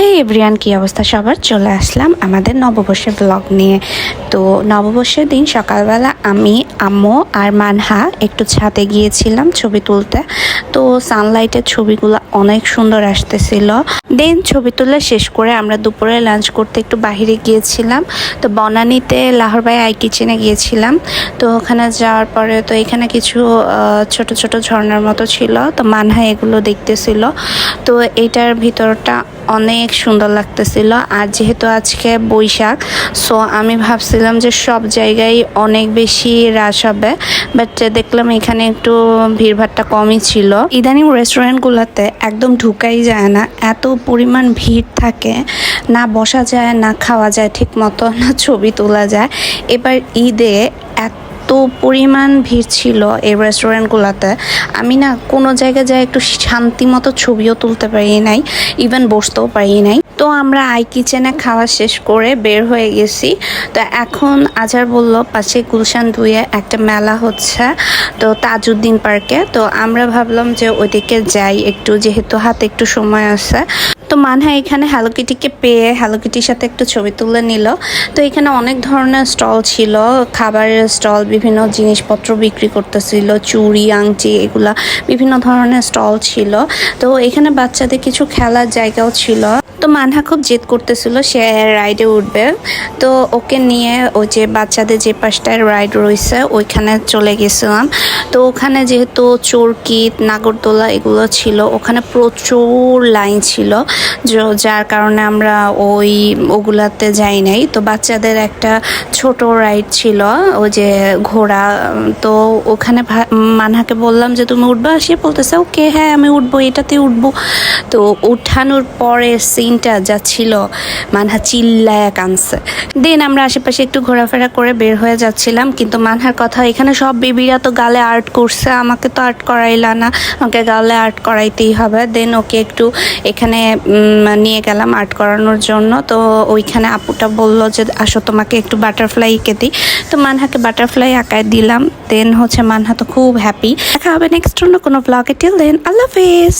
হে everyone, কী অবস্থা? সবার চলে আসলাম আমাদের নববর্ষের ব্লগ নিয়ে। তো নববর্ষের দিন সকালবেলা আমি, আম্মু আর মানহা একটু ছাদে গিয়েছিলাম ছবি তুলতে। তো সানলাইটের ছবিগুলো অনেক সুন্দর আসতেছিল। দেন ছবি তুলে শেষ করে আমরা দুপুরে লাঞ্চ করতে একটু বাইরে গিয়েছিলাম। তো বনানীতে লাহোরবাই আই কিচেনে গিয়েছিলাম। তো ওখানে যাওয়ার পরে তো এখানে কিছু ছোট ছোট ঝর্ণার মতো ছিল। তো মানহা এগুলো দেখতেছিল। তো এটার ভিতরটা অনেক সুন্দর লাগতেছিল। আর যেহেতু আজকে বৈশাখ সো আমি ভাবছিলাম যে সব জায়গায় অনেক বেশি রাশ হবে। বাট দেখলাম এখানে একটু ভিড়ভাড়টা কমই ছিল। ইদানিং রেস্টুরেন্টগুলোতে একদম ঢুকাই যায় না। এত পরিমাণ ভিড় থাকে, না বসা যায়, না খাওয়া যায় ঠিক মতো, না ছবি তোলা যায়। এবার ঈদে এত পরিমাণ ভিড় ছিল এই রেস্টুরেন্টগুলোতে আমি না কোনো জায়গায় যাই একটু শান্তি মতো ছবিও তুলতে পারি নাই ইভেন বসতেও পারি নাই। তো আমরা আই কিচেনে খাওয়া শেষ করে বের হয়ে গেছি। তো এখন আজার বলল, পাশে গুলশান দুয়ে একটা মেলা হচ্ছে, তো তাজউদ্দিন পার্কে। তো আমরা ভাবলাম যে ওইদিকে যাই, একটু যেহেতু হাতে একটু সময় আছে। তো মানহা এখানে হ্যালো কিটিকে পেয়ে হ্যালো কিটির সাথে একটু ছবি তুলে নিল। তো এখানে অনেক ধরনের স্টল ছিল। খাবারের স্টল, বিভিন্ন জিনিসপত্র বিক্রি করতেছিল, চুড়ি, আংটি এগুলা বিভিন্ন ধরনের স্টল ছিল। তো এখানে বাচ্চাদের কিছু খেলার জায়গাও ছিল। তো মানহা খুব জেদ করতেছিল, সে রাইডে উঠবে। তো ওকে নিয়ে ওই যে বাচ্চাদের যে পাশটায় রাইড রয়েছে, ওইখানে চলে গেছিলাম। তো ওখানে যেহেতু চোরকিত নাগরদোলা এগুলো ছিল, ওখানে প্রচুর লাইন ছিল যার কারণে আমরা ওই ওগুলাতে যাই নাই। তো বাচ্চাদের একটা ছোট রাইড ছিল, ওই যে ঘোড়া, তো ওখানে মানহাকে বললাম যে, তুমি উঠবা? সে বলতেছে, ওকে হ্যাঁ আমি উঠবো এটাতে উঠবো। তো উঠানোর পরে সিনটা যা ছিল, মানহা চিল্লায় কানছে দেন আমরা আশেপাশে একটু ঘোরাফেরা করে বের হয়ে যাচ্ছিলাম, কিন্তু মানহার কথা, এখানে সব বেবিরা তো গালে আর্ট করছে, আমাকে তো আর্ট করাইলা না, আমাকে গালে আর্ট করাইতেই হবে। দেন ওকে একটু এখানে নিয়ে গেলাম আর্ট করানোর জন্য। তো ওইখানে আপুটা বলল যে, আসো, তোমাকে একটু বাটারফ্লাই এঁকে দিই। তো মানহাকে বাটারফ্লাই আঁকায় দিলাম। দেন হচ্ছে মানহা তো খুব হ্যাপি দেখা হবে নেক্সট অন্য কোনো ব্লগে টিল দেন আল্লাহ হাফেজ।